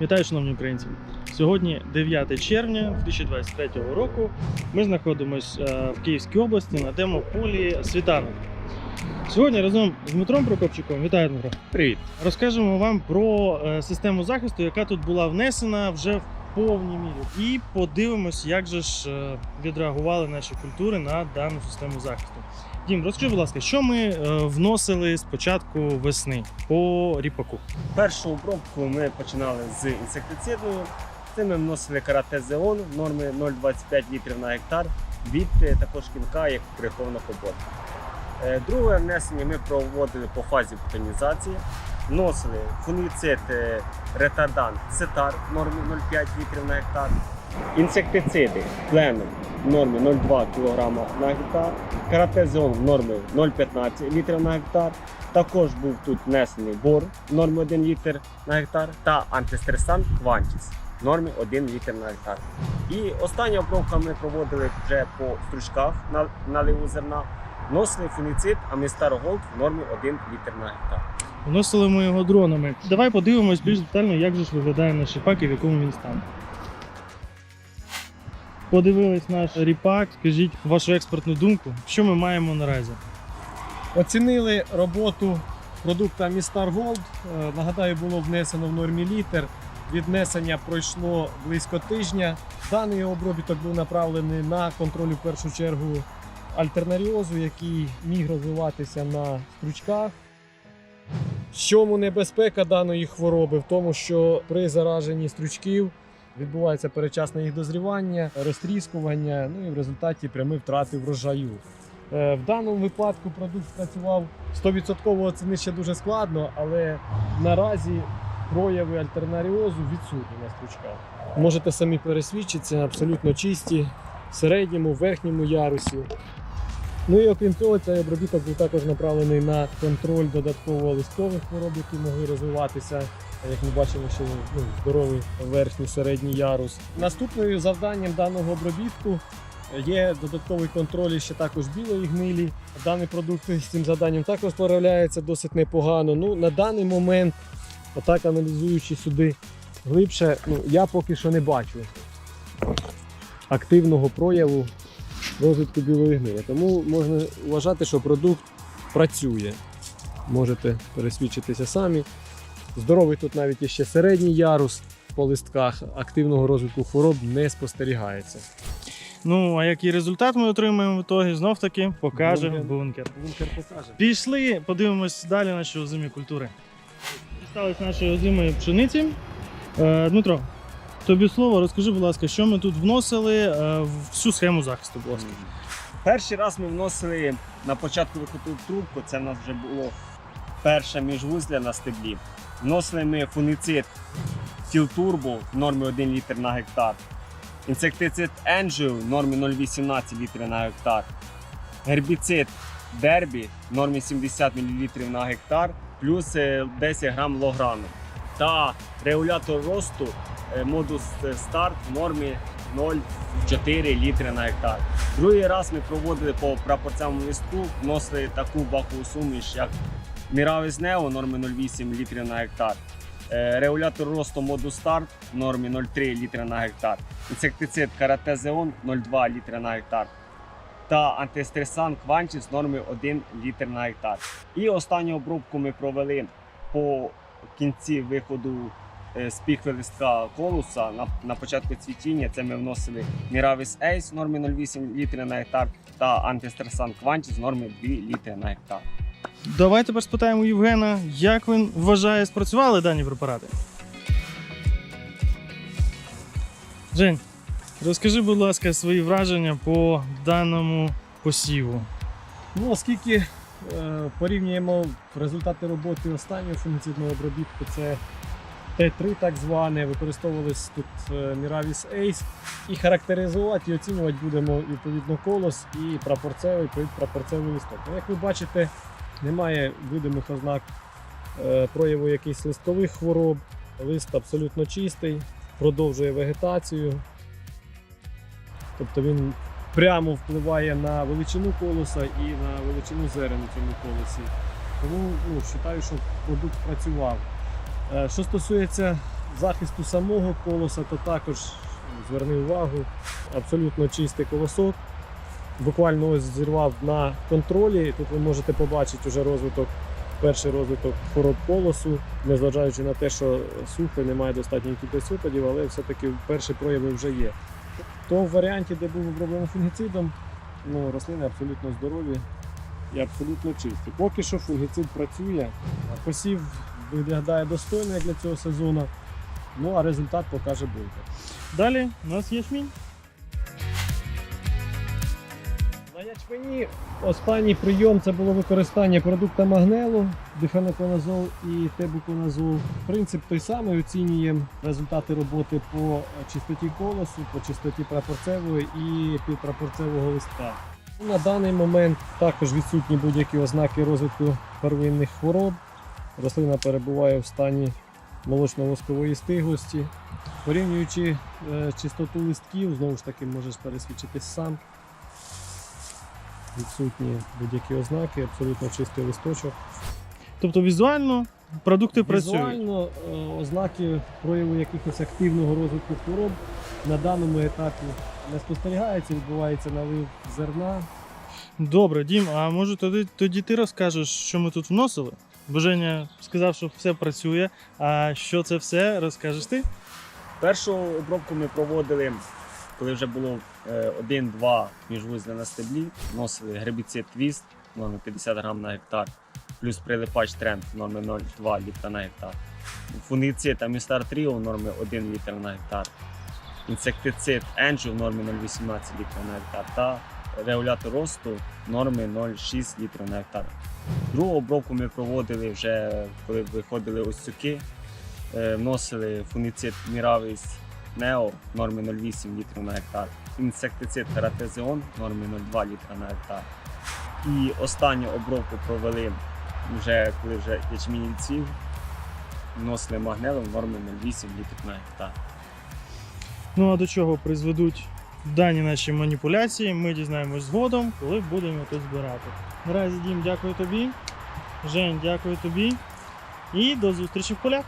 Вітаю, шановні українці! Сьогодні 9 червня 2023 року. Ми знаходимося в Київській області на демополі Світанок. Сьогодні разом з Дмитром Прокопчиком, вітаю Дмитро, Привіт. розкажемо вам про е, систему захисту, яка тут була внесена вже в повній мірі. І подивимось, як же ж е, відреагували наші культури на дану систему захисту. Дім, розкажи, будь ласка, що ми е, вносили з початку весни по ріпаку? Першу обробку ми починали з інсектицидною. Це ми вносили карате зеон норми 0,25 літрів на гектар від е, також кінка, як прихована поботка. Е, Друге внесення ми проводили по фазі бутонізації. Вносили фунгіцид е, ретардант цетар в нормі 0,5 літрів на гектар. Інсектициди пленум в нормі 0,2 кг на гектар. Карате зеон в нормі 0,15 літрів на гектар. Також був тут внесений бор в нормі 1 літр на гектар та антистресант Квантіс в нормі 1 літр на гектар. І остання обробка ми проводили вже по стручках на наливу зерна. Вносили фуніцид Амістар Голд в нормі 1 літр на гектар. Вносили ми його дронами. Давай подивимось більш детально, як же ж виглядає наш ріпак і в якому він стані. Подивились наш ріпак, скажіть вашу експертну думку, що ми маємо наразі. Оцінили роботу продукта Містар Голд. Е, Нагадаю, було внесено в нормі літр. Віднесення пройшло близько тижня. Даний обробіток був направлений на контроль у першу чергу альтернаріозу, який міг розвиватися на стручках. В чому небезпека даної хвороби? В тому, що при зараженні стручків відбувається перечасне їх дозрівання, розтріскування, ну і в результаті прямі втрати врожаю. Е, В даному випадку продукт працював 100% оцінити ще дуже складно, але наразі прояви альтернаріозу відсутні на стручках. Можете самі пересвідчитися, абсолютно чисті в середньому, верхньому ярусі. Ну і окрім цього, цей обробіток був також направлений на контроль додатково листкових хвороб, які могли розвиватися. Як ми бачимо, що ну, здоровий верхній середній ярус. Наступною завданням даного обробітку Є додатковий контроль ще також білої гнилі. Даний продукт з цим завданням також справляється досить непогано. Ну, на даний момент, отак аналізуючи сюди глибше, ну, я поки що не бачу активного прояву розвитку білої гнилі. Тому можна вважати, що продукт працює. Можете пересвідчитися самі. Здоровий тут навіть іще середній ярус по листках, активного розвитку хвороб не спостерігається. Ну, а який результат ми отримаємо в ітогі, знов таки покаже Бункер. бункер. Бункер покаже. Пішли, подивимось далі наші озимі культури. Дістались нашої озимої пшениці. Е, Дмитро, тобі слово, розкажи, будь ласка, що ми тут вносили е, в всю схему захисту, будь ласка. Перший раз ми вносили на початку виходу трубку, це в нас вже було перше міжвузля на стеблі. Вносили ми фуніцид Філтурбо в нормі 1 літр на гектар. Інсектицид Angel в нормі 0,18 літрів на гектар. Гербіцид Дербі в нормі 70 мл на гектар, плюс е, 10 грам лограну. Та регулятор росту е, модус е, старт в нормі 0,4 літри на гектар. Другий раз ми проводили по прапорцевому листку, вносили таку бакову суміш, як Міравіс Нео норми 0,8 літрів на гектар. Е, Регулятор росту моду старт в нормі 0,3 літри на гектар. Інсектицид Карате Зеон 0,2 літри на гектар. Та антистресант Кванчіс в нормі 1 літр на гектар. І останню обробку ми провели по кінці виходу е, піхви листка колуса на, на початку цвітіння. Це ми вносили Міравіс Ейс в нормі 0,8 літри на гектар та антистресант Кванчіс в нормі 2 літри на гектар. Давай тепер спитаємо Євгена, як він вважає, спрацювали дані препарати. Жень, розкажи, будь ласка, свої враження по даному посіву. Ну, оскільки е, порівнюємо результати роботи останнього фунгіцидного обробітку, це Т3 так зване, використовувались тут е, Miravis Ace. І характеризувати і оцінювати будемо відповідно колос і прапорцевий, прапорцевий листок. Як ви бачите, немає видимих ознак е, прояву якихось листкових хвороб. Лист абсолютно чистий, продовжує вегетацію. Тобто він прямо впливає на величину колоса і на величину зерен у цьому колосі. Тому ну, вважаю, що продукт працював. Е, Що стосується захисту самого колоса, то також зверни увагу, абсолютно чистий колосок. Буквально ось зірвав на контролі. Тут ви можете побачити вже розвиток, перший розвиток хвороб колосу, незважаючи на те, що сухо, немає достатньої кількості опадів, але все-таки перші прояви вже є. То в варіанті, де був оброблено фунгіцидом, ну, рослини абсолютно здорові і абсолютно чисті. Поки що фунгіцид працює, посів виглядає достойно як для цього сезону. Ну а результат покаже бойко. Далі у нас ячмінь. На ячмені останній прийом це було використання продукта магнелу, дифеноконазол і тебуконазол. Принцип той самий, оцінюємо результати роботи по чистоті колосу, по чистоті прапорцевої і підпрапорцевого листка. На даний момент також відсутні будь-які ознаки розвитку первинних хвороб. Рослина перебуває в стані молочно-воскової стиглості. Порівнюючи е, чистоту листків, знову ж таки можеш пересвідчитись сам. Відсутні будь-які ознаки, абсолютно чистий листочок. Тобто візуально продукти працюють. Візуально е, ознаки прояву якихось активного розвитку хвороб на даному етапі не спостерігається, відбувається налив зерна. Добре, Дім, а може тоді, тоді ти розкажеш, що ми тут вносили? Бо Женя сказав, що все працює. А що це все розкажеш ти? Першу обробку ми проводили, коли вже було е, 1-2 міжвузля на стеблі. Вносили гербіцид твіст норми 50 грам на гектар, плюс прилипач тренд норми 0,2 літра на гектар. Фунгіцид Амістар Тріо норми 1 літр на гектар. Інсектицид Енджу нормі 0,18 літра на гектар та регулятор росту норми 0,6 літра на гектар. Другу обробку ми проводили вже коли виходили осюки. Е, вносили фунгіцид Міравіс Нео норми 0,8 літрів на гектар, інсектицид Тератезеон норми 0,2 літра на гектар. І останню обробку провели вже коли вже ячмінь вносили магнелом норми 0,8 літрів на гектар. Ну а до чого призведуть дані наші маніпуляції, ми дізнаємось згодом, коли будемо тут збирати. Наразі, Дім, дякую тобі. Жень, дякую тобі. І до зустрічі в полях.